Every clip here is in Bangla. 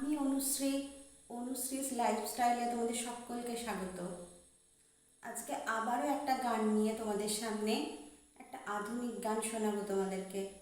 আমি অনুশ্রী অনুশ্রীস লাইফস্টাইলে তোমাদের সকলকে স্বাগত। আজকে আবারও একটা গান নিয়ে তোমাদের সামনে, একটা আধুনিক গান শোনাবো তোমাদেরকে।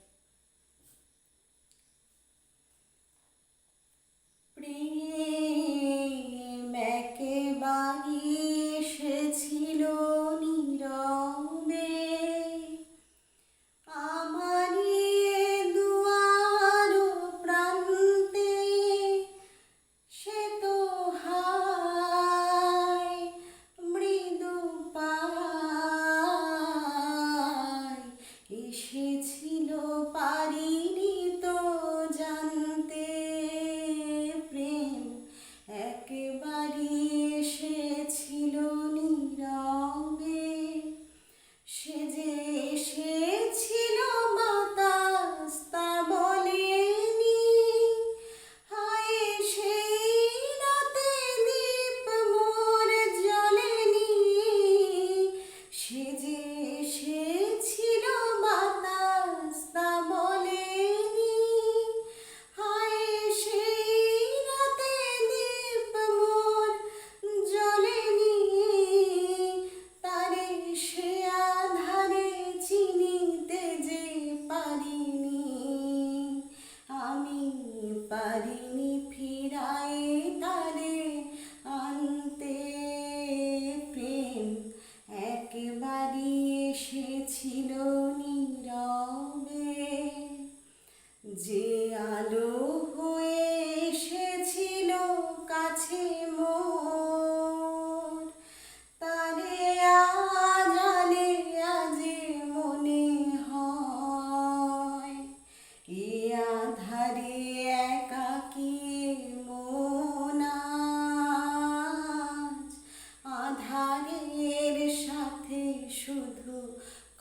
শুধু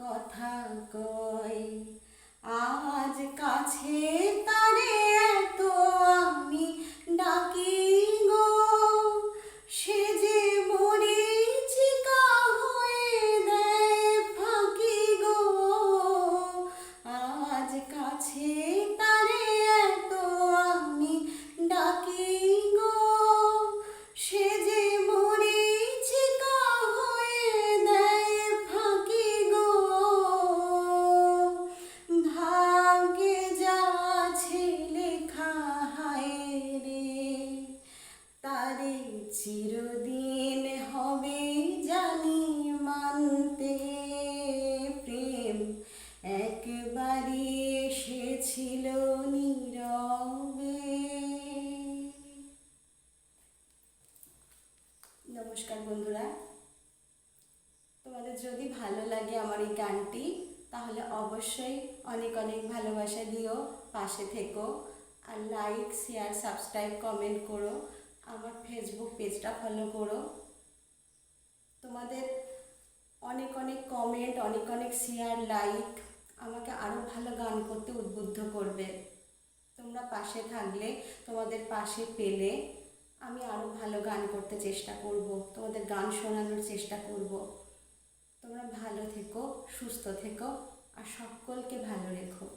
কথা কয় আজ কাছে তারে এত আমি ডাকি হয়ে দেয় ফাঁকি গো। কাছে চিরদিন হবে জানি মানতে প্রেম। একবারই এসেছিল নীরবে। নমস্কার বন্ধুরা। তোমাদের যদি ভালো লাগে আমার এই গানটি, তাহলে অবশ্যই অনেক অনেক ভালোবাসা দিও, পাশে থেকো আর লাইক শেয়ার সাবস্ক্রাইব কমেন্ট করো। আমার ফেসবুক পেজটা ফলো করো। তোমাদের অনেক অনেক কমেন্ট অনেক অনেক শেয়ার লাইক আমাকে আরও ভালো গান করতে উদ্বুদ্ধ করবে। তোমরা পাশে থাকলে, তোমাদের পাশে পেলে আমি আরও ভালো গান করতে চেষ্টা করব, তোমাদের গান শোনানোর চেষ্টা করব। তোমরা ভালো থেকো, সুস্থ থেকো, আর সকলকে ভালো রেখো।